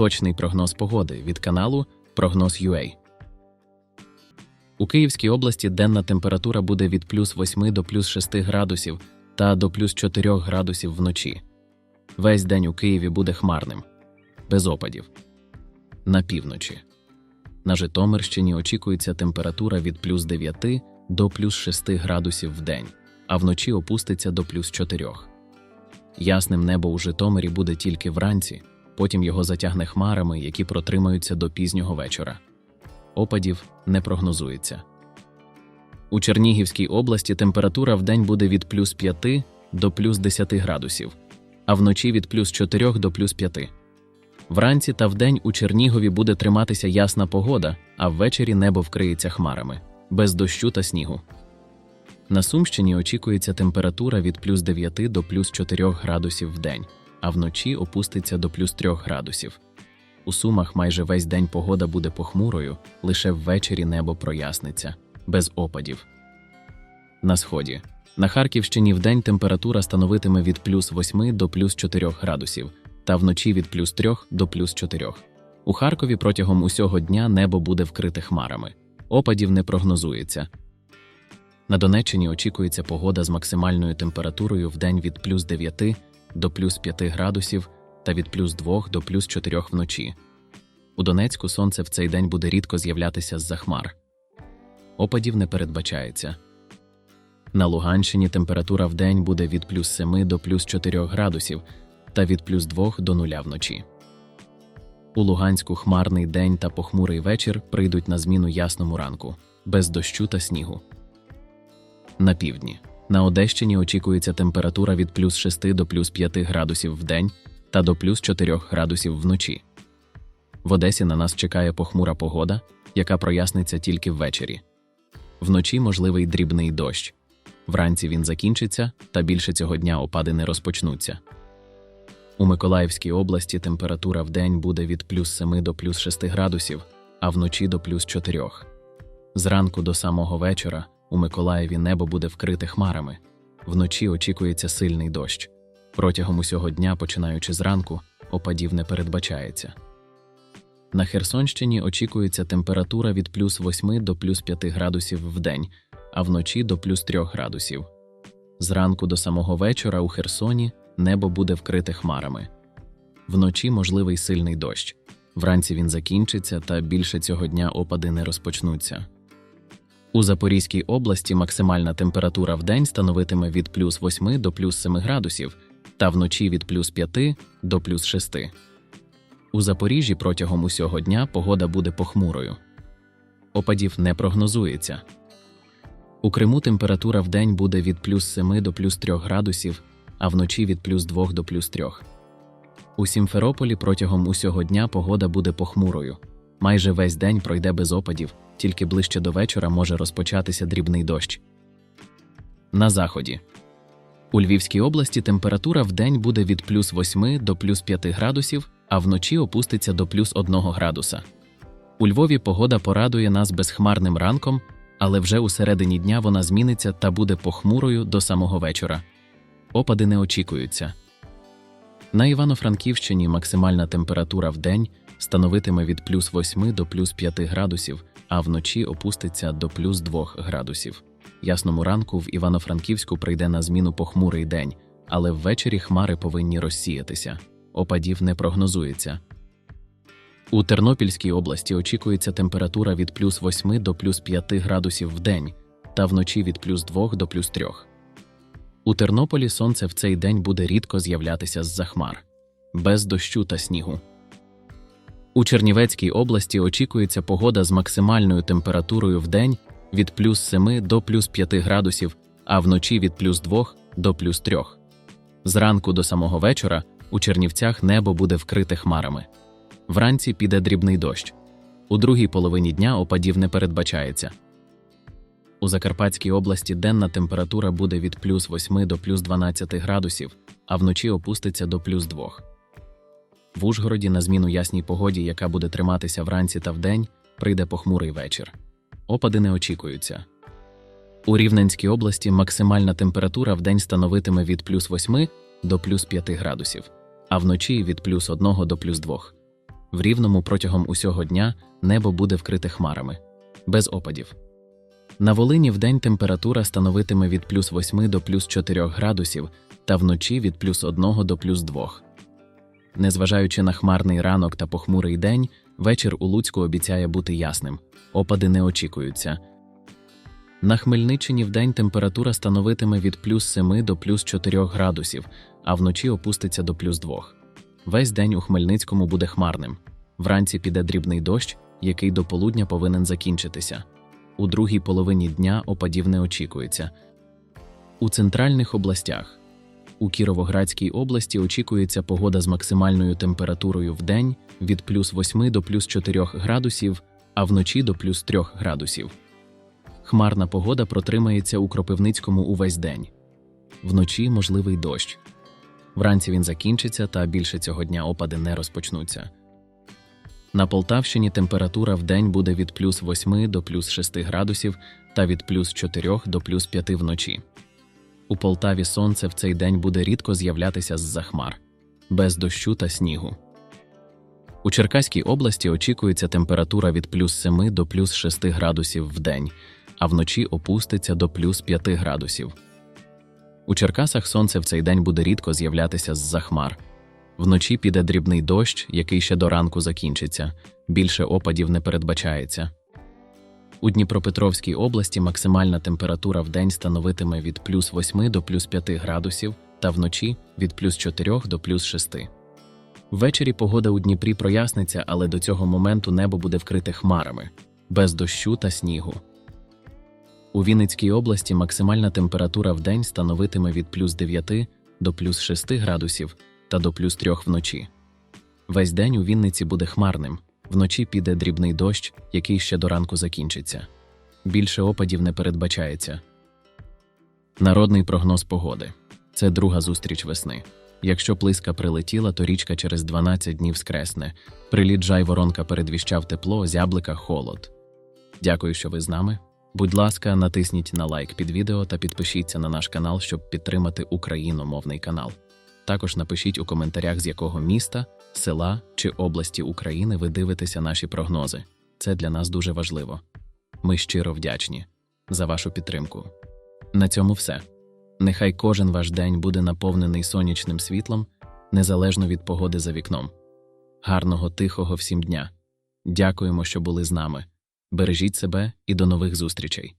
Точний прогноз погоди від каналу Прогноз UA. У Київській області денна температура буде від плюс 8 до плюс 6 градусів та до плюс 4 градусів вночі. Весь день у Києві буде хмарним, без опадів. На півночі. На Житомирщині очікується температура від плюс 9 до плюс 6 градусів в день, а вночі опуститься до плюс 4. Ясним небо у Житомирі буде тільки вранці, потім його затягне хмарами, які протримаються до пізнього вечора. Опадів не прогнозується. У Чернігівській області температура в день буде від плюс 5 до плюс 10 градусів, а вночі від плюс 4 до плюс 5. Вранці та вдень у Чернігові буде триматися ясна погода, а ввечері небо вкриється хмарами, без дощу та снігу. На Сумщині очікується температура від плюс 9 до плюс 4 градусів в день, а вночі опуститься до плюс 3 градусів. У Сумах майже весь день погода буде похмурою, лише ввечері небо проясниться, без опадів. На сході. На Харківщині вдень температура становитиме від плюс 8 до плюс 4 градусів, та вночі від плюс 3 до плюс 4. У Харкові протягом усього дня небо буде вкрите хмарами. Опадів не прогнозується. На Донеччині очікується погода з максимальною температурою в день від плюс 9 до плюс 5 градусів та від плюс 2 до плюс 4 вночі. У Донецьку сонце в цей день буде рідко з'являтися з-за хмар. Опадів не передбачається. На Луганщині температура в день буде від плюс 7 до плюс 4 градусів та від плюс 2 до 0 вночі. У Луганську хмарний день та похмурий вечір прийдуть на зміну ясному ранку, без дощу та снігу. На півдні. На Одещині очікується температура від плюс 6 до плюс 5 градусів в день та до плюс 4 градусів вночі. В Одесі на нас чекає похмура погода, яка проясниться тільки ввечері. Вночі можливий дрібний дощ. Вранці він закінчиться, та більше цього дня опади не розпочнуться. У Миколаївській області температура в день буде від плюс 7 до плюс 6 градусів, а вночі до плюс 4. Зранку до самого вечора у Миколаєві небо буде вкрите хмарами. Вночі очікується сильний дощ. Протягом усього дня, починаючи зранку, опадів не передбачається. На Херсонщині очікується температура від плюс 8 до плюс 5 градусів в день, а вночі до плюс 3 градусів. Зранку до самого вечора у Херсоні небо буде вкрите хмарами. Вночі можливий сильний дощ. Вранці він закінчиться, та більше цього дня опади не розпочнуться. У Запорізькій області максимальна температура в день становитиме від плюс 8 до плюс 7 градусів, та вночі від плюс 5 до плюс 6. У Запоріжжі протягом усього дня погода буде похмурою. Опадів не прогнозується. У Криму температура в день буде від плюс 7 до плюс 3 градусів, а вночі від плюс 2 до плюс 3. У Сімферополі протягом усього дня погода буде похмурою. Майже весь день пройде без опадів, тільки ближче до вечора може розпочатися дрібний дощ. На заході. У Львівській області температура в день буде від плюс 8 до плюс 5 градусів, а вночі опуститься до плюс 1 градуса. У Львові погода порадує нас безхмарним ранком, але вже у середині дня вона зміниться та буде похмурою до самого вечора. Опади не очікуються. На Івано-Франківщині максимальна температура в день становитиме від плюс 8 до плюс 5 градусів, а вночі опуститься до плюс 2 градусів. Ясному ранку в Івано-Франківську прийде на зміну похмурий день, але ввечері хмари повинні розсіятися. Опадів не прогнозується. У Тернопільській області очікується температура від плюс 8 до плюс 5 градусів в день та вночі від плюс 2 до плюс 3. У Тернополі сонце в цей день буде рідко з'являтися з-за хмар, без дощу та снігу. У Чернівецькій області очікується погода з максимальною температурою в день від плюс 7 до плюс 5 градусів, а вночі від плюс 2 до плюс 3. Зранку до самого вечора у Чернівцях небо буде вкрите хмарами. Вранці піде дрібний дощ. У другій половині дня опадів не передбачається. У Закарпатській області денна температура буде від плюс 8 до плюс 12 градусів, а вночі опуститься до плюс 2. В Ужгороді на зміну ясній погоді, яка буде триматися вранці та вдень, прийде похмурий вечір. Опади не очікуються. У Рівненській області максимальна температура в день становитиме від плюс 8 до плюс 5 градусів, а вночі від плюс 1 до плюс 2. В рівному протягом усього дня небо буде вкрите хмарами, без опадів. На Волині вдень температура становитиме від плюс 8 до плюс 4 градусів та вночі від плюс 1 до плюс 2. Незважаючи на хмарний ранок та похмурий день, вечір у Луцьку обіцяє бути ясним. Опади не очікуються. На Хмельниччині вдень температура становитиме від плюс 7 до плюс 4 градусів, а вночі опуститься до плюс 2. Весь день у Хмельницькому буде хмарним. Вранці піде дрібний дощ, який до полудня повинен закінчитися. У другій половині дня опадів не очікується. У центральних областях у Кіровоградській області очікується погода з максимальною температурою в день від плюс 8 до плюс 4 градусів, а вночі до плюс 3 градусів. Хмарна погода протримається у Кропивницькому увесь день. Вночі можливий дощ. Вранці він закінчиться, та більше цього дня опади не розпочнуться. На Полтавщині температура в день буде від плюс 8 до плюс 6 градусів та від плюс 4 до плюс 5 вночі. У Полтаві сонце в цей день буде рідко з'являтися з-за хмар, без дощу та снігу. У Черкаській області очікується температура від плюс 7 до плюс 6 градусів в день, а вночі опуститься до плюс 5 градусів. У Черкасах сонце в цей день буде рідко з'являтися з-за хмар. Вночі піде дрібний дощ, який ще до ранку закінчиться. Більше опадів не передбачається. У Дніпропетровській області максимальна температура в день становитиме від плюс 8 до плюс 5 градусів та вночі від плюс 4 до плюс 6. Ввечері погода у Дніпрі проясниться, але до цього моменту небо буде вкрите хмарами, без дощу та снігу. У Вінницькій області максимальна температура в день становитиме від плюс 9 до плюс 6 градусів та до плюс 3 вночі. Весь день у Вінниці буде хмарним, вночі піде дрібний дощ, який ще до ранку закінчиться. Більше опадів не передбачається. Народний прогноз погоди це друга зустріч весни. Якщо плиска прилетіла, то річка через 12 днів скресне. Приліт жайворонка передвіщав тепло, зяблика холод. Дякую, що ви з нами. Будь ласка, натисніть на лайк під відео та підпишіться на наш канал, щоб підтримати україномовний канал. Також напишіть у коментарях, з якого міста, села чи області України ви дивитеся наші прогнози. Це для нас дуже важливо. Ми щиро вдячні за вашу підтримку. На цьому все. Нехай кожен ваш день буде наповнений сонячним світлом, незалежно від погоди за вікном. Гарного, тихого всім дня. Дякуємо, що були з нами. Бережіть себе і до нових зустрічей.